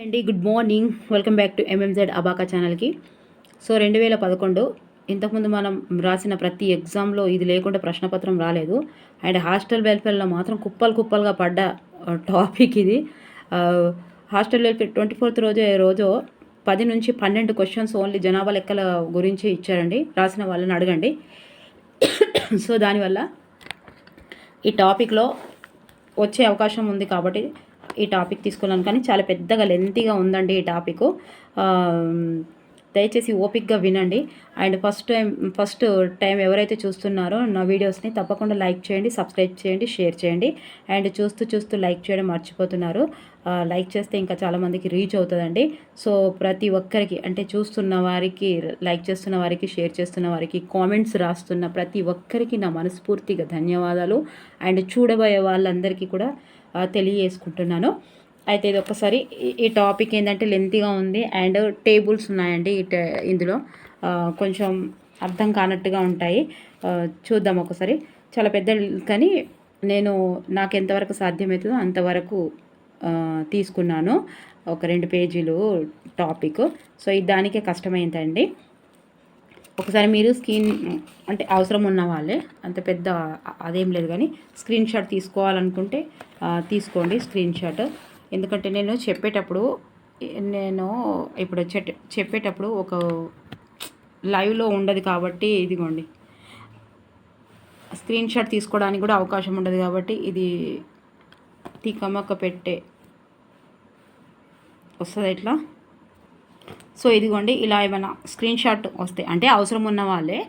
అండి good morning. Welcome back to MMZ abaca ఛానల్కి. So రెండు వేల పదకొండు ఇంతకుముందు మనం రాసిన ప్రతి ఎగ్జామ్లో ఇది లేకుండా ప్రశ్నపత్రం రాలేదు. అండ్ హాస్టల్ వెల్ఫేర్లో మాత్రం కుప్పలు కుప్పలుగా పడ్డ టాపిక్ ఇది. హాస్టల్ వెల్ఫేర్ ట్వంటీ ఫోర్త్ రోజు రోజు పది నుంచి పన్నెండు క్వశ్చన్స్ ఓన్లీ జనాభా లెక్కల గురించి ఇచ్చారండి. రాసిన వాళ్ళని అడగండి. సో దానివల్ల ఈ టాపిక్లో వచ్చే అవకాశం ఉంది కాబట్టి ఈ టాపిక్ తీసుకున్నాను కానీ చాలా పెద్దగా లెంతీగా ఉందండి ఈ టాపిక్. దయచేసి ఓపిక్గా వినండి. And first time first time ఎవరైతే చూస్తున్నారో నా వీడియోస్ని తప్పకుండా లైక్ చేయండి సబ్స్క్రైబ్ చేయండి షేర్ చేయండి. అండ్ చూస్తూ చూస్తూ లైక్ చేయడం మర్చిపోతున్నారు. లైక్ చేస్తే ఇంకా చాలామందికి రీచ్ అవుతుందండి. సో ప్రతి ఒక్కరికి అంటే చూస్తున్న వారికి లైక్ చేస్తున్న వారికి షేర్ చేస్తున్న వారికి కామెంట్స్ రాస్తున్న ప్రతి ఒక్కరికి నా మనస్ఫూర్తిగా ధన్యవాదాలు. అండ్ చూడబోయే వాళ్ళందరికీ కూడా తెలియజేసుకుంటున్నాను. అయితే ఇది ఒకసారి ఈ- టాపిక్ ఏంటంటే లెంతీగా ఉంది అండ్ టేబుల్స్ ఉన్నాయండి ఈ ఇందులో. కొంచెం అర్థం కానట్టుగా ఉంటాయి. చూద్దాం ఒకసారి. చాలా పెద్ద కానీ నేను నాకు ఎంతవరకు సాధ్యమవుతుందో అంతవరకు తీసుకున్నాను. ఒక రెండు పేజీలు టాపిక్. సో ఇది దానికే కష్టమైందండి. ఒకసారి మీరు స్క్రీన్ అంటే అవసరం ఉన్న వాళ్ళే అంత పెద్ద అదేం లేదు కానీ స్క్రీన్ షాట్ తీసుకోవాలనుకుంటే తీసుకోండి స్క్రీన్ షాట్. ఎందుకంటే నేను చెప్పేటప్పుడు నేను ఇప్పుడు చెట్- చెప్పేటప్పుడు ఒక లైవ్లో ఉండదు కాబట్టి ఇదిగోండి. స్క్రీన్ షాట్ తీసుకోవడానికి కూడా అవకాశం ఉండదు కాబట్టి ఇది తికమక్క పెట్టే. వస్తుంది ఇట్లా? సో ఇదిగోండి ఇలా ఏమైనా స్క్రీన్ షాట్ వస్తాయి అంటే అవసరం ఉన్న వాళ్ళే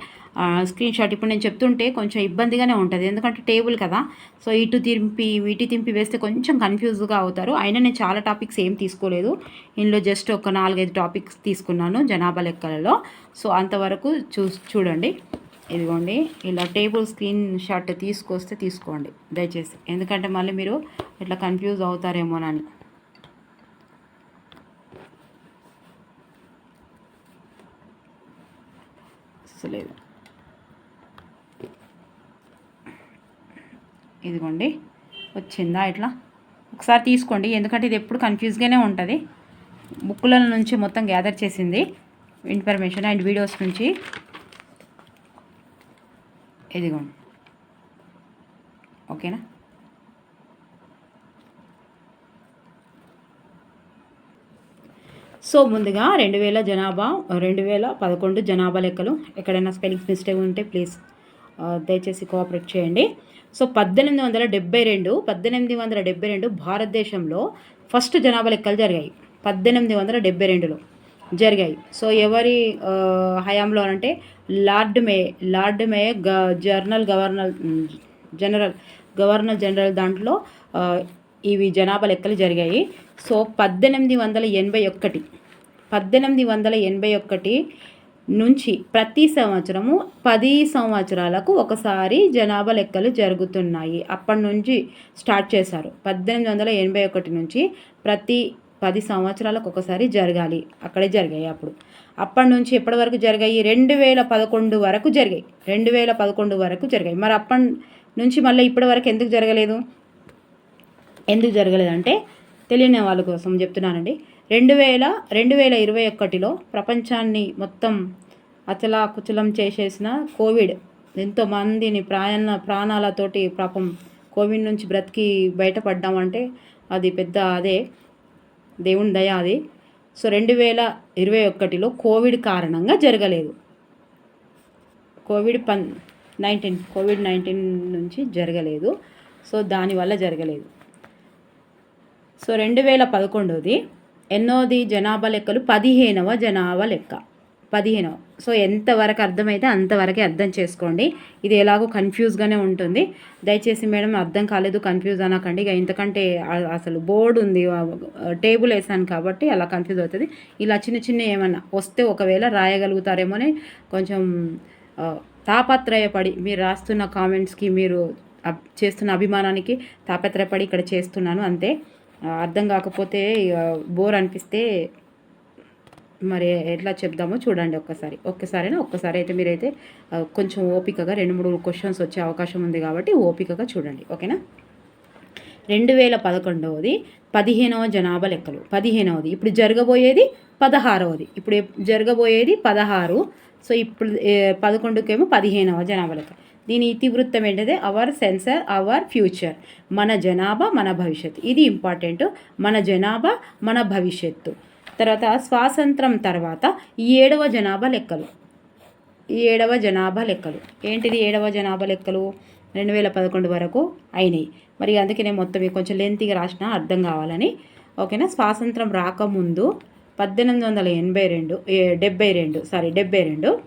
స్క్రీన్ షాట్ ఇప్పుడు నేను చెప్తుంటే కొంచెం ఇబ్బందిగానే ఉంటుంది. ఎందుకంటే టేబుల్ కదా సో ఇటు తింపి ఇటు తింపి వేస్తే కొంచెం కన్ఫ్యూజ్గా అవుతారు. అయినా నేను చాలా టాపిక్స్ ఏం తీసుకోలేదు. ఇందులో జస్ట్ ఒక నాలుగైదు టాపిక్స్ తీసుకున్నాను జనాభా లెక్కలలో. సో అంతవరకు చూ చూడండి. ఇదిగోండి ఇలా టేబుల్ స్క్రీన్ షాట్ తీసుకొస్తే తీసుకోండి దయచేసి. ఎందుకంటే మళ్ళీ మీరు ఇట్లా కన్ఫ్యూజ్ అవుతారేమోనని. అసలేదు. ఇదిగోండి వచ్చిందా ఇట్లా? ఒకసారి తీసుకోండి ఎందుకంటే ఇది ఎప్పుడు కన్ఫ్యూజ్గానే ఉంటుంది. బుక్కుల నుంచి మొత్తం గ్యాదర్ చేసింది ఇన్ఫర్మేషన్ అండ్ వీడియోస్ నుంచి. ఇదిగోండి. ఓకేనా? సో ముందుగా రెండు వేల జనాభా రెండు వేల పదకొండు జనాభా లెక్కలు. ఎక్కడైనా స్పెల్లింగ్స్ మిస్టేక్ ఉంటే ప్లీజ్ దయచేసి కోఆపరేట్ చేయండి. సో పద్దెనిమిది వందల డెబ్బై రెండు పద్దెనిమిది వందల డెబ్బై రెండు భారతదేశంలో ఫస్ట్ జనాభా లెక్కలు జరిగాయి. పద్దెనిమిది వందల డెబ్బై రెండులో జరిగాయి. సో ఎవరి హయాంలో అంటే లార్డ్ మే లార్డ్ మే గ general governor general governor general దాంట్లో ఇవి జనాభా లెక్కలు జరిగాయి. సో పద్దెనిమిది వందల ఎనభై ఒకటి పద్దెనిమిది వందల ఎనభై ఒకటి నుంచి ప్రతి సంవత్సరము పది సంవత్సరాలకు ఒకసారి జనాభా లెక్కలు జరుగుతున్నాయి. అప్పటి నుంచి స్టార్ట్ చేశారు. పద్దెనిమిది వందల ఎనభై ఒకటి నుంచి ప్రతి పది సంవత్సరాలకు ఒకసారి జరగాలి. అక్కడే జరిగాయి అప్పుడు. అప్పటి నుంచి ఎప్పటి వరకు జరిగాయి? రెండు వేల పదకొండు వరకు జరిగాయి. రెండు వేల పదకొండు వరకు జరిగాయి. మరి అప్పటి నుంచి మళ్ళీ ఇప్పటి వరకు ఎందుకు జరగలేదు? ఎందుకు జరగలేదంటే తెలియని వాళ్ళ కోసం చెప్తున్నానండి. రెండు వేల రెండు వేల ఇరవై ఒకటిలో ప్రపంచాన్ని మొత్తం అచలాకుచలం చేసేసిన కోవిడ్ ఎంతో మందిని ప్రాణ ప్రాణాలతోటి పాపం కోవిడ్ నుంచి బ్రతికి బయటపడ్డామంటే అది పెద్ద అదే దేవుని దయ అది. సో రెండు వేల ఇరవై ఒకటిలో కోవిడ్ కారణంగా జరగలేదు. కోవిడ్ పన్ నైన్టీన్ కోవిడ్ నైన్టీన్ నుంచి జరగలేదు. సో దానివల్ల జరగలేదు. సో రెండు వేల పదకొండుది ఎన్నోది జనాభా లెక్కలు పదిహేనవ జనాభా లెక్క. పదిహేనవ. సో ఎంతవరకు అర్థమైతే అంతవరకే అర్థం చేసుకోండి. ఇది ఎలాగో కన్ఫ్యూజ్గానే ఉంటుంది. దయచేసి మేడం అర్థం కాలేదు కన్ఫ్యూజ్ అనకండి. ఇక ఇంతకంటే అసలు బోర్డు ఉంది టేబుల్ వేసాను కాబట్టి అలా కన్ఫ్యూజ్ అవుతుంది. ఇలా చిన్న చిన్న ఏమన్నా వస్తే ఒకవేళ రాయగలుగుతారేమో అని కొంచెం తాపత్రయపడి మీరు రాస్తున్న కామెంట్స్కి మీరు అబ్- చేస్తున్న అభిమానానికి తాపత్రయపడి ఇక్కడ చేస్తున్నాను అంతే. అర్థం కాకపోతే ఇక బోర్ అనిపిస్తే మరి ఎట్లా చెప్దామో చూడండి ఒక్కసారి. ఒక్కసారైనా ఒక్కసారి అయితే మీరైతే కొంచెం ఓపికగా రెండు మూడు క్వశ్చన్స్ వచ్చే అవకాశం ఉంది కాబట్టి ఓపికగా చూడండి. ఓకేనా? రెండు వేల పదకొండవది పదిహేనవ జనాభా లెక్కలు. పదిహేనవది. ఇప్పుడు జరగబోయేది పదహారవది. ఇప్పుడు జరగబోయేది పదహారు. సో ఇప్పుడు పదకొండుకేమో పదిహేనవ జనాభా లెక్క. దీని ఇతివృత్తం ఏంటంటే అవర్ సెన్సర్ అవర్ ఫ్యూచర్ మన జనాభా మన భవిష్యత్తు. ఇది ఇంపార్టెంట్ మన జనాభా మన భవిష్యత్తు. తర్వాత స్వాతంత్రం తర్వాత ఈ ఏడవ జనాభా లెక్కలు. ఈ ఏడవ జనాభా లెక్కలు. ఏంటిది ఏడవ జనాభా లెక్కలు? రెండు వేల పదకొండు వరకు అయినాయి. మరి అందుకే నేను మొత్తం కొంచెం లెంతీగా రాసిన అర్థం కావాలని. ఓకేనా? స్వాతంత్రం రాకముందు పద్దెనిమిది వందల ఎనభై రెండు ఏ- డెబ్బై రెండు సారీ డెబ్బై రెండు.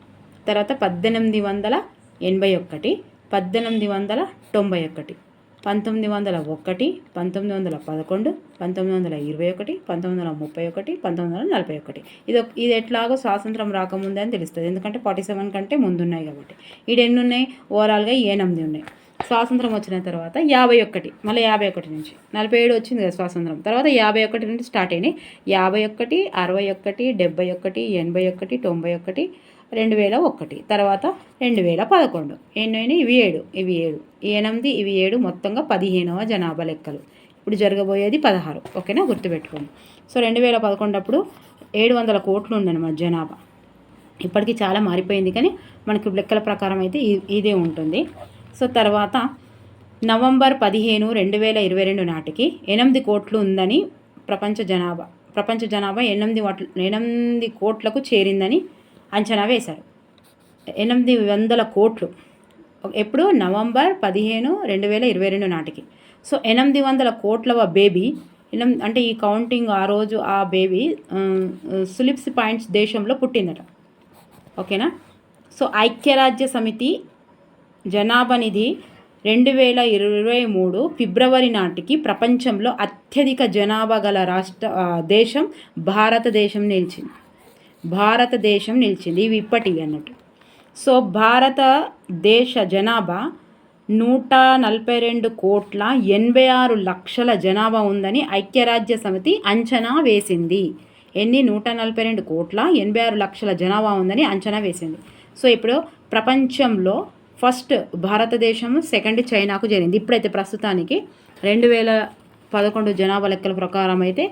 తర్వాత పద్దెనిమిది వందల ఎనభై ఒకటి పద్దెనిమిది వందల తొంభై ఒకటి పంతొమ్మిది వందల ఒకటి పంతొమ్మిది వందల పదకొండు పంతొమ్మిది వందల ఇరవై ఒకటి పంతొమ్మిది వందల ముప్పై ఒకటి పంతొమ్మిది వందల నలభై ఒకటి. ఇది ఒక- ఇది ఎట్లాగో స్వాతంత్రం రాకముందే అని తెలుస్తుంది. ఎందుకంటే ఫార్టీ సెవెన్ కంటే ముందున్నాయి కాబట్టి. ఈడ ఎన్ని ఉన్నాయి ఓవరాల్గా ఎనిమిది ఉన్నాయి. స్వాతంత్రం వచ్చిన తర్వాత యాభై ఒకటి మళ్ళీ యాభై ఒకటి నుంచి. నలభై ఏడు వచ్చింది కదా స్వాతంత్రం. తర్వాత యాభై ఒకటి నుండి స్టార్ట్ అయినాయి. యాభై ఒకటి అరవై ఒకటి డెబ్బై ఒకటి ఎనభై ఒకటి తొంభై ఒకటి రెండు వేల ఒకటి. తర్వాత రెండు వేల పదకొండు. ఎన్నైనా ఇవి ఏడు ఇవి ఏడు. ఎనిమిది ఇవి ఏడు మొత్తంగా పదిహేనవ జనాభా లెక్కలు. ఇప్పుడు జరగబోయేది పదహారు. ఓకేనా? గుర్తుపెట్టుకోండి. సో రెండు వేల పదకొండు అప్పుడు ఏడు వందల కోట్లు ఉందన్నమాట జనాభా. ఇప్పటికీ చాలా మారిపోయింది కానీ మనకి లెక్కల ప్రకారం అయితే ఇ- ఇదే ఉంటుంది. సో తర్వాత నవంబర్ పదిహేను రెండు వేల ఇరవై రెండు నాటికి ఎనిమిది కోట్లు ఉందని ప్రపంచ జనాభా. ప్రపంచ జనాభా ఎనిమిది వాట్ల ఎనిమిది కోట్లకు చేరిందని అంచనా వేశారు. ఎనిమిది వందల కోట్లు. ఎప్పుడు? నవంబర్ పదిహేను రెండు వేల ఇరవై రెండు నాటికి. సో ఎనిమిది వందల కోట్ల బేబీ ఎనిమిది అంటే ఈ కౌంటింగ్ ఆ రోజు ఆ బేబీ సులిప్స్ పాయింట్స్ దేశంలో పుట్టిందట. ఓకేనా? సో ఐక్యరాజ్య సమితి జనాభా నిధి రెండు వేల ఇరవై మూడు ఫిబ్రవరి నాటికి ప్రపంచంలో అత్యధిక జనాభా గల రాష్ట్ర దేశం భారతదేశం నిలిచింది. భారతదేశం నిలిచింది ఇవి ఇప్పటివి అన్నట్టు. సో భారతదేశ జనాభా నూట నలభై రెండు కోట్ల ఎనభై ఆరు లక్షల జనాభా ఉందని ఐక్యరాజ్య సమితి అంచనా వేసింది. ఎన్ని? నూట నలభై రెండు కోట్ల ఎనభై ఆరు లక్షల జనాభా ఉందని అంచనా వేసింది. సో ఇప్పుడు ప్రపంచంలో ఫస్ట్ భారతదేశం సెకండ్ చైనాకు చేరింది. ఇప్పుడైతే ప్రస్తుతానికి రెండు వేల పదకొండు జనాభా లెక్కల ప్రకారం అయితే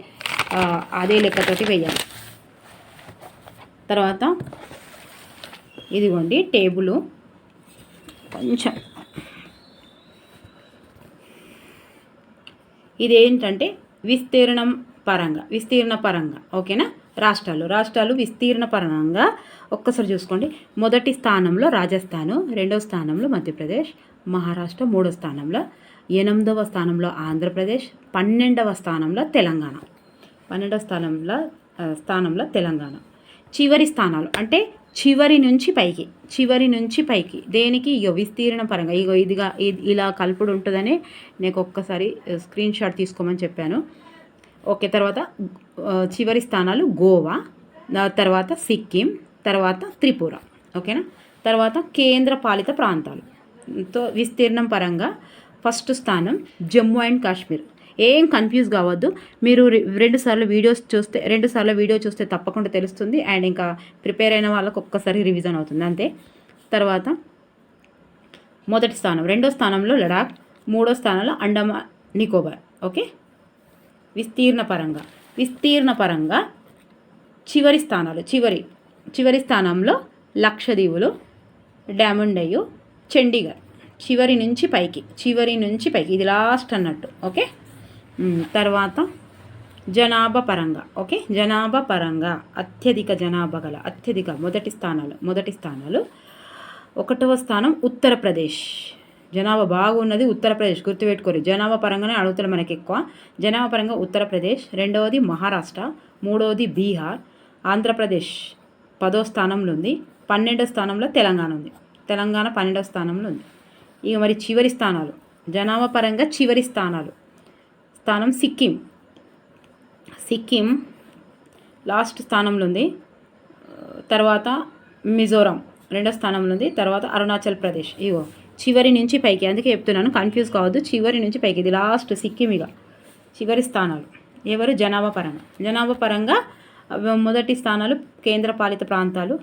అదే లెక్కతోటి వేయాలి. తర్వాత ఇదిగోండి టేబుల్. కొంచెం. ఇదేంటంటే విస్తీర్ణం పరంగా విస్తీర్ణ పరంగా ఓకేనా? రాష్ట్రాలు రాష్ట్రాలు విస్తీర్ణ పరంగా. ఒక్కసారి చూసుకోండి. మొదటి స్థానంలో రాజస్థాను రెండవ స్థానంలో మధ్యప్రదేశ్ మహారాష్ట్ర మూడో స్థానంలో ఎనిమిదవ స్థానంలో ఆంధ్రప్రదేశ్ పన్నెండవ స్థానంలో తెలంగాణ. పన్నెండవ స్థానంలో స్థానంలో తెలంగాణ. చివరి స్థానాలు అంటే చివరి నుంచి పైకి చివరి నుంచి పైకి. దేనికి? ఇగో విస్తీర్ణ పరంగా. ఇగో ఇదిగా ఇది ఇలా కలుపుడు ఉంటుందని నేను ఒక్కసారి స్క్రీన్ షాట్ తీసుకోమని చెప్పాను. ఓకే తర్వాత చివరి స్థానాలు గోవా తర్వాత సిక్కిం తర్వాత త్రిపుర. ఓకేనా? తర్వాత కేంద్ర పాలిత ప్రాంతాలు. తో విస్తీర్ణం పరంగా ఫస్ట్ స్థానం జమ్మూ అండ్ కాశ్మీర్. ఏం కన్ఫ్యూజ్ కావద్దు. మీరు రె- రెండు సార్లు వీడియోస్ చూస్తే రెండు సార్లు వీడియో చూస్తే తప్పకుండా తెలుస్తుంది. అండ్ ఇంకా ప్రిపేర్ అయిన వాళ్ళకు ఒక్కసారి రివిజన్ అవుతుంది. అంతే. తర్వాత మొదటి స్థానం. రెండో స్థానంలో లడాక్. మూడో స్థానంలో అండమాన్ నికోబార్. ఓకే? విస్తీర్ణ పరంగా. విస్తీర్ణ పరంగా చివరి స్థానాలు. చివరి చివరి స్థానంలో లక్షదీవులు డామండయ్యు చండీగఢ్. చివరి నుంచి పైకి. చివరి నుంచి పైకి. ఇది లాస్ట్ అన్నట్టు. ఓకే? తర్వాత జనాభా పరంగా ఓకే? జనాభా పరంగా అత్యధిక జనాభా గల అత్యధిక మొదటి స్థానాలు మొదటి స్థానాలు. ఒకటవ స్థానం ఉత్తరప్రదేశ్. జనాభా బాగున్నది ఉత్తరప్రదేశ్ గుర్తుపెట్టుకోరు. జనాభా పరంగానే అడుగుతారు మనకి ఎక్కువ జనాభా పరంగా ఉత్తరప్రదేశ్ రెండవది మహారాష్ట్ర మూడవది బీహార్ ఆంధ్రప్రదేశ్ పదో స్థానంలో ఉంది. పన్నెండో స్థానంలో తెలంగాణ ఉంది. తెలంగాణ పన్నెండో స్థానంలో ఉంది. ఇక మరి చివరి స్థానాలు జనాభా పరంగా చివరి స్థానాలు. స్థానం సిక్కిం. సిక్కిం లాస్ట్ స్థానంలో ఉంది తర్వాత మిజోరాం రెండో స్థానంలో ఉంది తర్వాత అరుణాచల్ ప్రదేశ్. ఇగో చివరి నుంచి పైకి. అందుకే చెప్తున్నాను కన్ఫ్యూజ్ కావద్దు. చివరి నుంచి పైకి. ఇది లాస్ట్ సిక్కిం ఇక చివరి స్థానాలు. ఎవరు? జనాభా పరంగా. జనాభా పరంగా మొదటి స్థానాలు కేంద్ర పాలిత ప్రాంతాలు.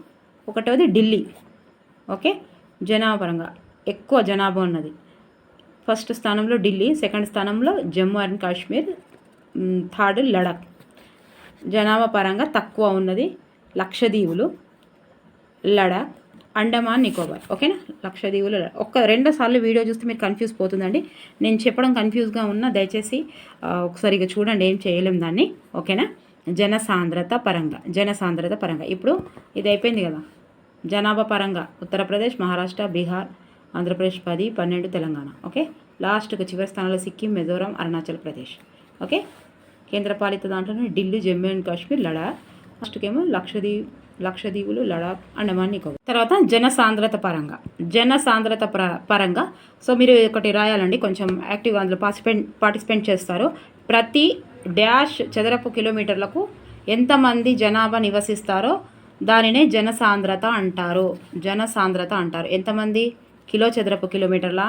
ఒకటవది ఢిల్లీ. ఓకే? జనాభా పరంగా. ఎక్కువ జనాభా ఉన్నది. ఫస్ట్ స్థానంలో ఢిల్లీ సెకండ్ స్థానంలో జమ్మూ అండ్ కాశ్మీర్ థర్డ్ లడాక్ జనాభా పరంగా తక్కువ ఉన్నది లక్షదీవులు లడాక్ అండమాన్ నికోబార్. ఓకేనా? లక్షదీవులు లడాక్. ఒక్క రెండు సార్లు వీడియో చూస్తే మీరు కన్ఫ్యూజ్ పోతుందండి. నేను చెప్పడం కన్ఫ్యూజ్గా ఉన్నా దయచేసి ఒకసారిగా చూడండి ఏం చేయలేం దాన్ని. ఓకేనా? జనసాంద్రత పరంగా జనసాంద్రత పరంగా. ఇప్పుడు ఇది అయిపోయింది కదా. జనాభా పరంగా ఉత్తరప్రదేశ్ మహారాష్ట్ర బీహార్ ఆంధ్రప్రదేశ్ పది పన్నెండు తెలంగాణ. ఓకే? లాస్ట్కి చివరి స్థానంలో సిక్కిం మిజోరాం అరుణాచల్ ప్రదేశ్. ఓకే? కేంద్రపాలిత దాంట్లోనే ఢిల్లీ జమ్మూ అండ్ కాశ్మీర్ లడాక్. ఫస్ట్కేమో లక్షదీప్ లక్షదీవులు లడాక్ అండమాన్ నికోబార్. తర్వాత జనసాంద్రత పరంగా. జనసాంద్రత ప్ర పరంగా. సో మీరు ఒకటి రాయాలండి. కొంచెం యాక్టివ్గా అందులో పార్టిసిపెంట్ పార్టిసిపేట్ చేస్తారు. ప్రతి డ్యాష్ చదరపు కిలోమీటర్లకు ఎంతమంది జనాభా నివసిస్తారో దానినే జనసాంద్రత అంటారు. జనసాంద్రత అంటారు. ఎంతమంది? కిలో చదరపు కిలోమీటర్ల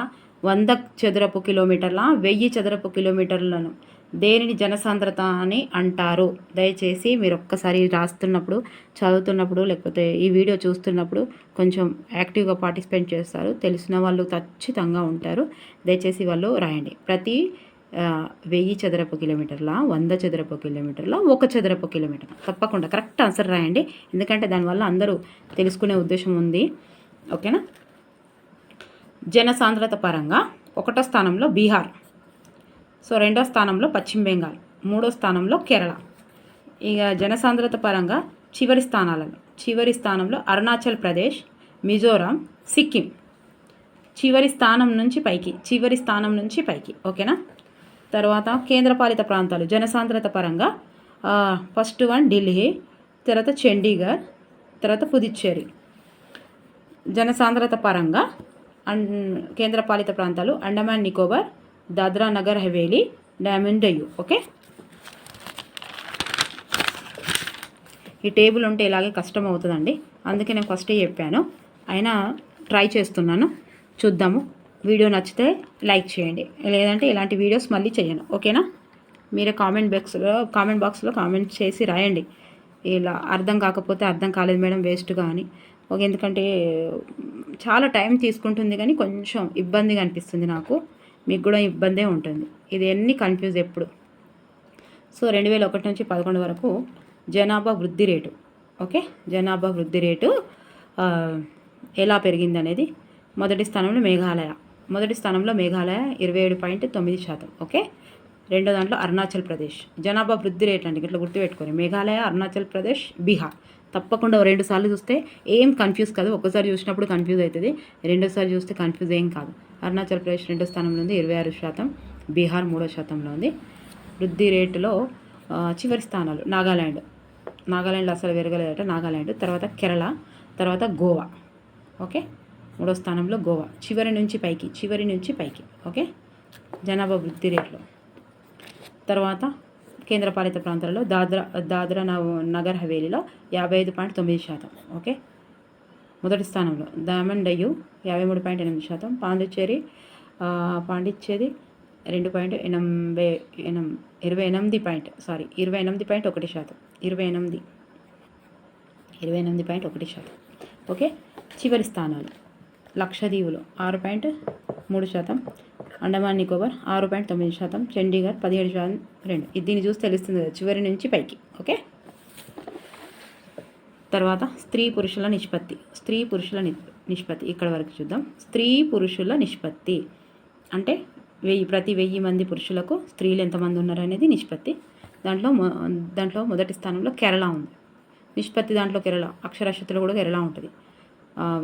వంద చదరపు కిలోమీటర్ల వెయ్యి చదరపు కిలోమీటర్లను దేనిని జనసాంద్రత అని అంటారు? దయచేసి మీరు ఒక్కసారి రాస్తున్నప్పుడు చదువుతున్నప్పుడు లేకపోతే ఈ వీడియో చూస్తున్నప్పుడు కొంచెం యాక్టివ్గా పార్టిసిపేట్ చేస్తారు. తెలిసిన వాళ్ళు ఖచ్చితంగా ఉంటారు. దయచేసి వాళ్ళు రాయండి. ప్రతి వెయ్యి చదరపు కిలోమీటర్ల వంద చదరపు కిలోమీటర్ల ఒక చదరపు కిలోమీటర్. తప్పకుండా కరెక్ట్ ఆన్సర్ రాయండి. ఎందుకంటే దానివల్ల అందరూ తెలుసుకునే ఉద్దేశం ఉంది. ఓకేనా? జనసాంద్రత పరంగా ఒకటో స్థానంలో బీహార్. సో రెండో స్థానంలో పశ్చిమ బెంగాల్. మూడో స్థానంలో కేరళ. ఇక జనసాంద్రత పరంగా చివరి స్థానాలలో. చివరి స్థానంలో అరుణాచల్ ప్రదేశ్ మిజోరాం సిక్కిం. చివరి స్థానం నుంచి పైకి. చివరి స్థానం నుంచి పైకి. ఓకేనా? తర్వాత కేంద్రపాలిత ప్రాంతాలు. జనసాంద్రత పరంగా ఫస్ట్ వన్ ఢిల్లీ తర్వాత చండీగఢ్ తర్వాత పుదుచ్చేరి. జనసాంద్రత పరంగా అండ్ కేంద్రపాలిత ప్రాంతాలు అండమాన్ నికోబార్ దాద్రా నగర్ హవేలీ డామన్ డయ్యూ. ఓకే? ఈ టేబుల్ ఉంటే ఇలాగే కష్టం అవుతుందండి. అందుకే నేను ఫస్టే చెప్పాను. అయినా ట్రై చేస్తున్నాను. చూద్దాము. వీడియో నచ్చితే లైక్ చేయండి. లేదంటే ఇలాంటి వీడియోస్ మళ్ళీ చేయను. ఓకేనా? మీరే కామెంట్ బాక్స్లో కామెంట్ బాక్స్లో కామెంట్ చేసి రాయండి. ఇలా అర్థం కాకపోతే అర్థం కాలేదు మేడం వేస్ట్గా అని ఓకే ఎందుకంటే చాలా టైం తీసుకుంటుంది కానీ కొంచెం ఇబ్బందిగా అనిపిస్తుంది నాకు. మీకు కూడా ఇబ్బందే ఉంటుంది. ఇది ఎన్ని కన్ఫ్యూజ్ ఎప్పుడు? సో రెండు వేల ఒకటి నుంచి పదకొండు వరకు జనాభా వృద్ధి రేటు. ఓకే జనాభా వృద్ధి రేటు ఎలా పెరిగింది అనేది మొదటి స్థానంలో మేఘాలయ. మొదటి స్థానంలో మేఘాలయ ఇరవై ఏడు పాయింట్ తొమ్మిది శాతం. ఓకే రెండో దాంట్లో అరుణాచల్ ప్రదేశ్. జనాభా వృద్ధి రేట్ అండి ఇట్లా గుర్తుపెట్టుకొని మేఘాలయ అరుణాచల్ ప్రదేశ్ బీహార్. తప్పకుండా ఓ రెండు సార్లు చూస్తే ఏం కన్ఫ్యూజ్ కాదు. ఒకసారి చూసినప్పుడు కన్ఫ్యూజ్ అవుతుంది రెండోసారి చూస్తే కన్ఫ్యూజ్ ఏం కాదు. అరుణాచల్ ప్రదేశ్ రెండో స్థానంలో ఉంది ఇరవై ఆరు శాతం. బీహార్ మూడో శాతంలో ఉంది. వృద్ధి రేటులో చివరి స్థానాలు నాగాల్యాండ్ నాగాల్యాండ్ అసలు విరగలేదట. నాగాల్యాండ్ తర్వాత కేరళ తర్వాత గోవా. ఓకే? మూడో స్థానంలో గోవా. చివరి నుంచి పైకి చివరి నుంచి పైకి. ఓకే? జనాభా వృద్ధి రేట్లో. తర్వాత కేంద్రపాలిత ప్రాంతాలలో దాద్రా దాద్రా నగర్ హవేలీలో యాభై ఐదు పాయింట్ తొమ్మిది శాతం ఓకే? మొదటి స్థానంలో దామన్ డయ్యు యాభై మూడు పాయింట్ ఎనిమిది శాతం పాండిచ్చేరి పాండిచ్చేరి రెండు పాయింట్ ఎనభై ఎనం ఇరవై ఎనిమిది పాయింట్ సారీ ఇరవై ఎనిమిది పాయింట్ ఒకటి శాతం ఇరవై ఎనిమిది ఇరవై ఎనిమిది పాయింట్ ఒకటి శాతం ఓకే? చివరి స్థానాలు లక్షదీవులు ఆరు పాయింట్ మూడు శాతం అండమాన్ నికోబార్ ఆరు పాయింట్ తొమ్మిది శాతం చండీగఢ్ పదిహేడు శాతం రెండు. ఇది దీన్ని చూసి తెలుస్తుంది కదా చివరి నుంచి పైకి ఓకే? తర్వాత స్త్రీ పురుషుల నిష్పత్తి స్త్రీ పురుషుల నిష్పత్తి ఇక్కడ వరకు చూద్దాం. స్త్రీ పురుషుల నిష్పత్తి అంటే వెయ్యి ప్రతి వెయ్యి మంది పురుషులకు స్త్రీలు ఎంతమంది ఉన్నారనేది నిష్పత్తి. దాంట్లో దాంట్లో మొదటి స్థానంలో కేరళ ఉంది. నిష్పత్తి దాంట్లో కేరళ అక్షరాస్యతలో కూడా కేరళ ఉంటుంది.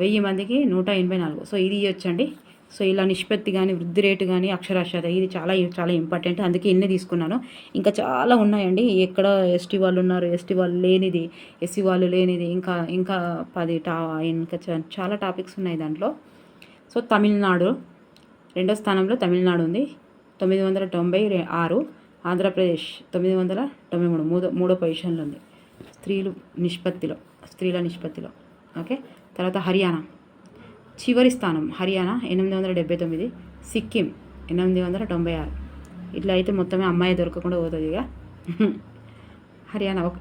వెయ్యి మందికి నూట ఎనభై నాలుగు. సో ఇది ఇవ్వచ్చండి సో ఇలా నిష్పత్తి కానీ వృద్ధి రేటు కానీ అక్షరాస్యత ఇది చాలా చాలా ఇంపార్టెంట్ అందుకే ఇన్ని తీసుకున్నాను. ఇంకా చాలా ఉన్నాయండి. ఎక్కడ ఎస్టీ వాళ్ళు ఉన్నారు ఎస్టీ వాళ్ళు లేనిది ఎస్సీ వాళ్ళు లేనిది ఇంకా ఇంకా పది టా ఇంకా చాలా టాపిక్స్ ఉన్నాయి దాంట్లో. సో తమిళనాడు రెండో స్థానంలో తమిళనాడు ఉంది. తొమ్మిది వందల తొంభై ఆరు ఆంధ్రప్రదేశ్ తొమ్మిది వందల తొంభై మూడు మూడో మూడో పొజిషన్లో ఉంది. స్త్రీలు నిష్పత్తిలో స్త్రీల నిష్పత్తిలో. ఓకే? తర్వాత హర్యానా. చివరి స్థానం హర్యానా ఎనిమిది వందల డెబ్బై తొమ్మిది సిక్కిం ఎనిమిది వందల తొంభై ఆరు. ఇట్లా అయితే మొత్తమే అమ్మాయి దొరకకుండా పోతుంది ఇక. హర్యానా ఒక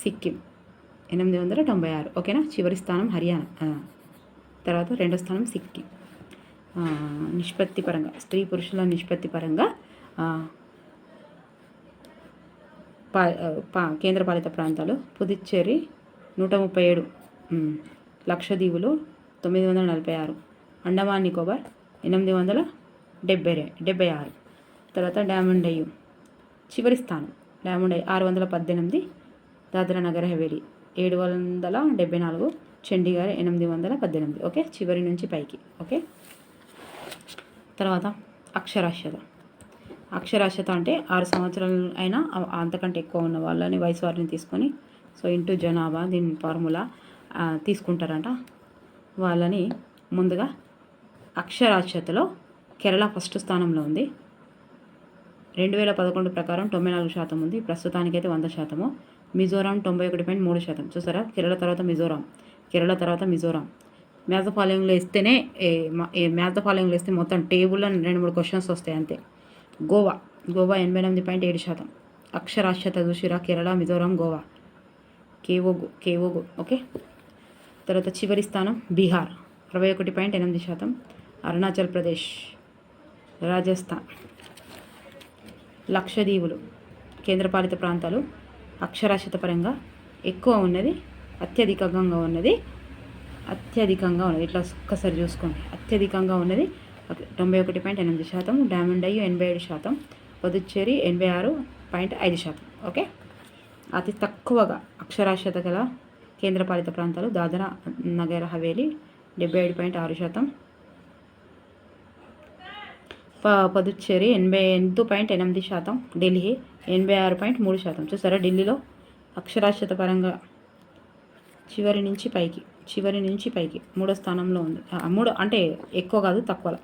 సిక్కిం ఎనిమిది వందల తొంభై ఆరు. ఓకేనా? చివరి స్థానం హర్యానా. తర్వాత రెండో స్థానం సిక్కిం. నిష్పత్తి పరంగా స్త్రీ పురుషుల నిష్పత్తి పరంగా పా కేంద్రపాలిత ప్రాంతాలు. పుదుచ్చేరి నూట ముప్పై ఏడు లక్షదీవులు తొమ్మిది వందల నలభై ఆరు. అండమాన్ నికోబార్ ఎనిమిది వందల డెబ్బై డెబ్బై ఆరు. తర్వాత డామండ్ అయ్యు చివరి స్థానం. డామండ్ అయ్యి ఆరు వందల పద్దెనిమిది దాద్రా నగర్ హవేలీ. ఏడు వందల డెబ్బై నాలుగు చండీగఢ్ ఎనిమిది వందల పద్దెనిమిది. ఓకే? చివరి నుంచి పైకి. ఓకే? తర్వాత అక్షరాస్యత. అక్షరాస్యత అంటే ఆరు సంవత్సరాలు అయినా అంతకంటే ఎక్కువ ఉన్న వాళ్ళని వయసు వారిని తీసుకొని సో ఇంటూ జనాభా దీని ఫార్ములా తీసుకుంటారంట. వాళ్ళని ముందుగా అక్షరాస్యతలో కేరళ ఫస్ట్ స్థానంలో ఉంది. రెండు వేల పదకొండు ప్రకారం తొంభై నాలుగు శాతం ఉంది. ప్రస్తుతానికైతే వంద శాతము. మిజోరాం తొంభై ఒకటి పాయింట్ మూడు శాతం. చూసారా? కేరళ తర్వాత మిజోరాం. కేరళ తర్వాత మిజోరాం. మ్యాథ్ ఫాలోయింగ్లో ఇస్తేనే మ్యాథ్ ఫాలోయింగ్లో ఇస్తే మొత్తం టేబుల్ రెండు మూడు క్వశ్చన్స్ వస్తాయి అంతే. గోవా. గోవా ఎనభై ఎనిమిది పాయింట్ ఏడు శాతం. అక్షరాస్యత చూసిరా? కేరళ మిజోరాం గోవా. కేవోగు కేవోగు ఓకే? తర్వాత చివరి స్థానం బీహార్. అరవై ఒకటి పాయింట్ ఎనిమిది శాతం అరుణాచల్ ప్రదేశ్ రాజస్థాన్. లక్షదీవులు కేంద్రపాలిత ప్రాంతాలు అక్షరాస్యత పరంగా ఎక్కువ ఉన్నది అత్యధికంగా ఉన్నది అత్యధికంగా ఉన్నది. ఇట్లా ఒక్కసారి చూసుకోండి. అత్యధికంగా ఉన్నది తొంభై ఒకటి పాయింట్ ఎనిమిది శాతం డామండ్ అయ్యి ఎనభై ఏడు శాతం పుదుచ్చేరి ఎనభై ఆరు పాయింట్ ఐదు శాతం. ఓకే? అతి తక్కువగా అక్షరాస్యత గల కేంద్రపాలిత ప్రాంతాలు దాదరా నగర్ హవేలీ డెబ్బై ఏడు పాయింట్ ఆరు శాతం. ప పదుచ్చేరి ఎనభై ఎనిమిది పాయింట్ ఎనిమిది శాతం. ఢిల్లీ ఎనభై ఆరు పాయింట్ మూడు శాతం. చూసారా ఢిల్లీలో అక్షరాస్యత పరంగా చివరి నుంచి పైకి చివరి నుంచి పైకి మూడో స్థానంలో ఉంది. మూడు మూడో అంటే ఎక్కువ కాదు తక్కువ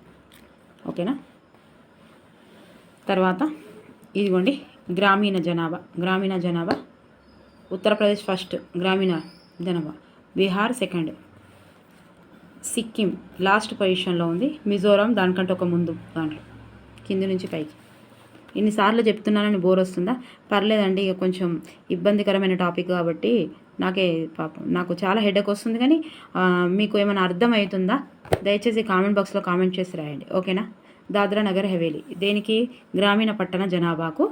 ఓకేనా? తర్వాత ఇదిగోండి గ్రామీణ జనాభా. గ్రామీణ జనాభా. ఉత్తరప్రదేశ్ ఫస్ట్ గ్రామీణ జనాభా బీహార్ సెకండ్. సిక్కిం లాస్ట్ పొజిషన్లో ఉంది. మిజోరాం దానికంటే ఒక ముందు దాంట్లో కింది నుంచి పైకి. ఇన్నిసార్లు చెప్తున్నానని బోర్ వస్తుందా? పర్లేదండి ఇక కొంచెం ఇబ్బందికరమైన టాపిక్ కాబట్టి నాకే పాపం నాకు చాలా హెడేక్ వస్తుంది కానీ మీకు ఏమైనా అర్థమవుతుందా? దయచేసి కామెంట్ బాక్స్లో కామెంట్ చేసి రాయండి. ఓకేనా? దాద్రా నగర్ హవేలీ. దేనికి? గ్రామీణ పట్టణ జనాభాకు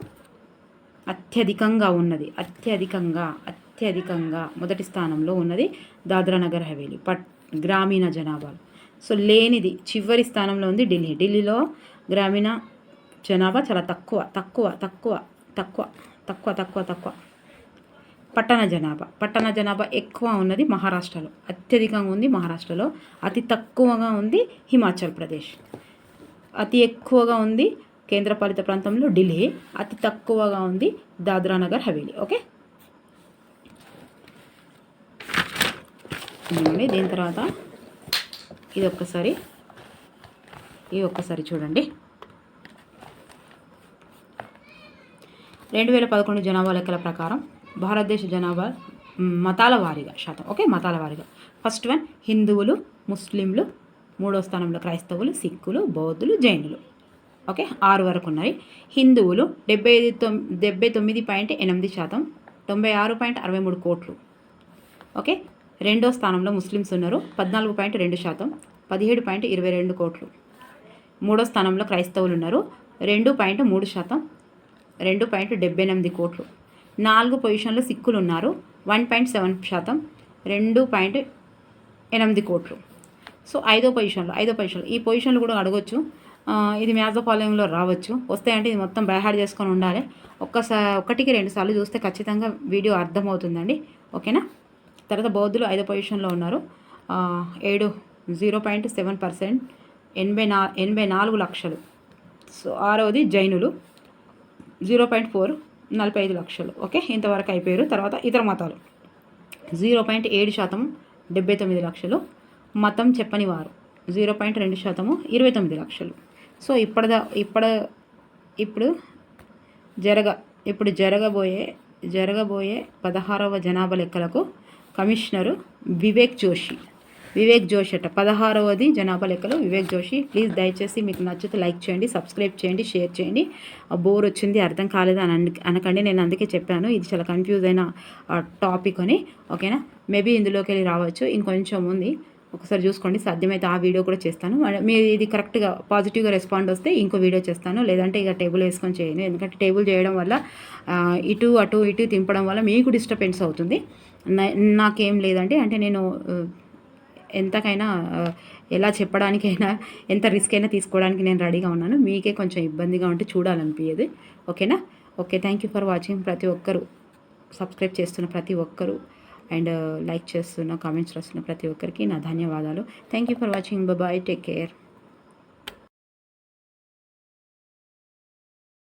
అత్యధికంగా ఉన్నది. అత్యధికంగా. అత్యధికంగా మొదటి స్థానంలో ఉన్నది దాద్రా నగర్ హవేలీ పట్ గ్రామీణ జనాభాలు. సో లేనిది చివరి స్థానంలో ఉంది ఢిల్లీ. ఢిల్లీలో గ్రామీణ జనాభా చాలా తక్కువ తక్కువ తక్కువ తక్కువ తక్కువ తక్కువ తక్కువ. పట్టణ జనాభా పట్టణ జనాభా ఎక్కువ ఉన్నది మహారాష్ట్రలో. అత్యధికంగా ఉంది మహారాష్ట్రలో. అతి తక్కువగా ఉంది హిమాచల్ ప్రదేశ్. అతి ఎక్కువగా ఉంది కేంద్రపాలిత ప్రాంతంలో ఢిల్లీ. అతి తక్కువగా ఉంది దాద్రా నగర్ హవేలీ. ఓకే? ఇదిగోండి దీని తర్వాత ఇది ఒక్కసారి ఇది ఒక్కసారి చూడండి. రెండు వేల పదకొండు జనాభా లెక్కల ప్రకారం భారతదేశ జనాభా మతాల వారీగా శాతం ఓకే? మతాల వారీగా. ఫస్ట్ వన్ హిందువులు ముస్లింలు మూడో స్థానంలో క్రైస్తవులు సిక్కులు బౌద్ధులు జైనులు ఓకే? ఆరు వరకు ఉన్నాయి. హిందువులు డెబ్బై ఐదు తొమ్ డెబ్బై తొమ్మిది పాయింట్ ఎనిమిది శాతం తొంభై ఆరు పాయింట్ అరవై మూడు కోట్లు ఓకే? రెండో స్థానంలో ముస్లిమ్స్ ఉన్నారు. పద్నాలుగు పాయింట్ రెండు శాతం. పదిహేడు పాయింట్ ఇరవై రెండు కోట్లు. మూడో స్థానంలో క్రైస్తవులు ఉన్నారు. రెండు పాయింట్ మూడు శాతం. రెండు పాయింట్ డెబ్బై ఎనిమిది కోట్లు. నాలుగు పొజిషన్లో సిక్కులు ఉన్నారు. వన్ పాయింట్ సెవెన్ శాతం. రెండు పాయింట్ ఎనిమిది కోట్లు. సో ఐదో పొజిషన్లో ఐదో పొజిషన్లో. ఈ పొజిషన్లు కూడా అడగొచ్చు. ఇది మ్యాథ్ రావచ్చు. వస్తాయంటే ఇది మొత్తం బైహార్డ్ చేసుకొని ఉండాలి. ఒక్కసారి ఒకటికి రెండు సార్లు చూస్తే ఖచ్చితంగా వీడియో అర్థమవుతుందండి. ఓకేనా? తర్వాత బౌద్ధులు ఐదో పొజిషన్లో ఉన్నారు. ఏడు జీరో పాయింట్ సెవెన్ పర్సెంట్ ఎనభై నా ఎనభై నాలుగు లక్షలు. సో ఆరవది జైనులు జీరో పాయింట్ ఫోర్ నలభై ఐదు లక్షలు. ఓకే ఇంతవరకు అయిపోయారు. తర్వాత ఇతర మతాలు. జీరో పాయింట్ ఏడు శాతం డెబ్బై తొమ్మిది లక్షలు. మతం చెప్పని వారు. జీరో పాయింట్ రెండు శాతము ఇరవై తొమ్మిది లక్షలు. సో ఇప్పటిదా ఇప్పడ ఇప్పుడు జరగ ఇప్పుడు జరగబోయే జరగబోయే పదహారవ జనాభా లెక్కలకు కమిషనరు వివేక్ జోషి. వివేక్ జోషి అట. పదహారవది జనాభా లెక్కలు వివేక్ జోషి. ప్లీజ్ దయచేసి మీకు నచ్చితే లైక్ చేయండి సబ్స్క్రైబ్ చేయండి షేర్ చేయండి. బోర్ వచ్చింది అర్థం కాలేదు అని అనకండి. నేను అందుకే చెప్పాను ఇది చాలా కన్ఫ్యూజ్ అయిన టాపిక్ అని. ఓకేనా మేబీ ఇందులోకి వెళ్ళి రావచ్చు. ఇంకొంచెం ఉంది. ఒకసారి చూసుకోండి సాధ్యమైతే ఆ వీడియో కూడా చేస్తాను. మరి మీరు ఇది కరెక్ట్గా పాజిటివ్గా రెస్పాండ్ వస్తే ఇంకో వీడియో చేస్తాను. లేదంటే ఇక టేబుల్ వేసుకొని చేయను. ఎందుకంటే టేబుల్ చేయడం వల్ల ఇటు అటు ఇటు తింపడం వల్ల మీకు డిస్టర్బెన్స్ అవుతుంది. నాకేం లేదండి. అంటే నేను ఎంతకైనా ఎలా చెప్పడానికైనా ఎంత రిస్క్ అయినా తీసుకోవడానికి నేను రెడీగా ఉన్నాను. మీకే కొంచెం ఇబ్బందిగా ఉంటే చూడాలనిపించేది ఓకేనా? Okay thank you for watching. ప్రతి ఒక్కరు సబ్స్క్రైబ్ చేస్తున్న ప్రతి ఒక్కరు అండ్ లైక్ చేస్తున్న కామెంట్స్ రాస్తున్న ప్రతి ఒక్కరికి నా ధన్యవాదాలు. Thank you for watching. Bye. Take care.